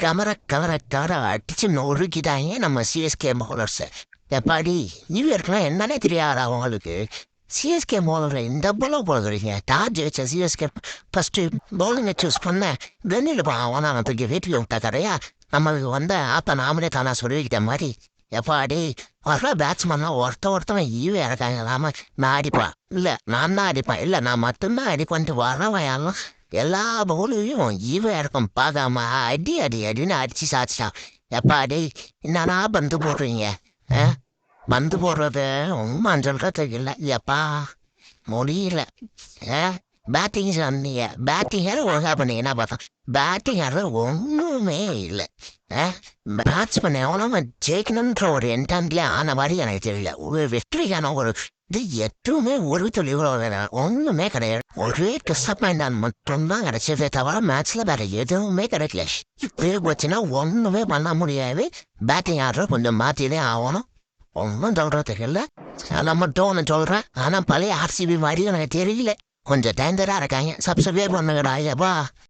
கமர கமர கமர அடிச்சு நொறுக்கிட்டாங்க நம்ம சிஎஸ்கே பவுலர்ஸை எப்பாடி நியூயார்க்லாம் என்னன்னே தெரியாதா அவங்களுக்கு சிஎஸ்கே மோலரை இந்த போல போடுறீங்க டார்ஜ் வச்ச சிஎஸ்கே ஃபஸ்ட்டு பவுலிங்கை சூஸ் பண்ண வெண்ணில் போனான் நான் தூக்கி வீட்டுக்கு விட்டா கடையா நம்மளுக்கு வந்த ஆப்ப நாமளே தானா சொல்லிக்கிட்ட மாதிரி. எப்பாடி வர்ற பேட்ஸ்மேன்லாம் ஒருத்த ஒருத்தவன் ஈவே இருக்காங்க நாம நான் அடிப்பான். இல்லை நான் தான் அடிப்பேன். இல்லை நான் மட்டும்தான் அடிப்பேன்ட்டு வரவன் எல்லாம் எல்லா பவுலையும் ஈவே இருக்கும். பார்க்காம அடி அடி அடின்னு அடிச்சு சாச்சிட்டான் எப்பாடி என்னன்னா பந்து போடுறீங்க? ஆ? பந்து போடுறது உண்மை மஞ்சள் கற்றுக்கல எப்பா முடியல ஏ பேட்டிங் சொன்னீங்க பேட்டிங் பண்ணி பண்ணீங்கன்னா பார்த்தோம் பேட்டிங் ஒன்றுமே இல்லை. பேட்ஸ்மேன் எவ்வளோ ஜெயிக்கணுன்ற ஒரு என்டன்ட்ல ஆன மாதிரி எனக்கு தெரியல. ஒரு வெற்றிக்கான ஒரு இது எதுவுமே ஒரு தொழிலோ ஒன்றுமே கிடையாது. ஒரே டிசப்பாயின்ட் மட்டும்தான் கிடைச்சதே தவிர மேட்ச்ல வேற எதுவுமே கிடைக்கல. இப்படி போச்சுன்னா ஒன்றுமே பண்ண முடியாது. பேட்டிங் ஆர்டர் கொஞ்சம் மாற்றினே ஆகணும். ஒன்றும் சொல்கிறதுக்கு தெரியல. நான் மட்டும் ஒன்று சொல்கிறேன் ஆனால் பழைய ஆர்சிபி மாதிரி எனக்கு தெரியல. கொஞ்சம் டேஞ்சராக இருக்காங்க. சப்ஸ்கிரைப் பண்ணுங்கடா ஐயப்பா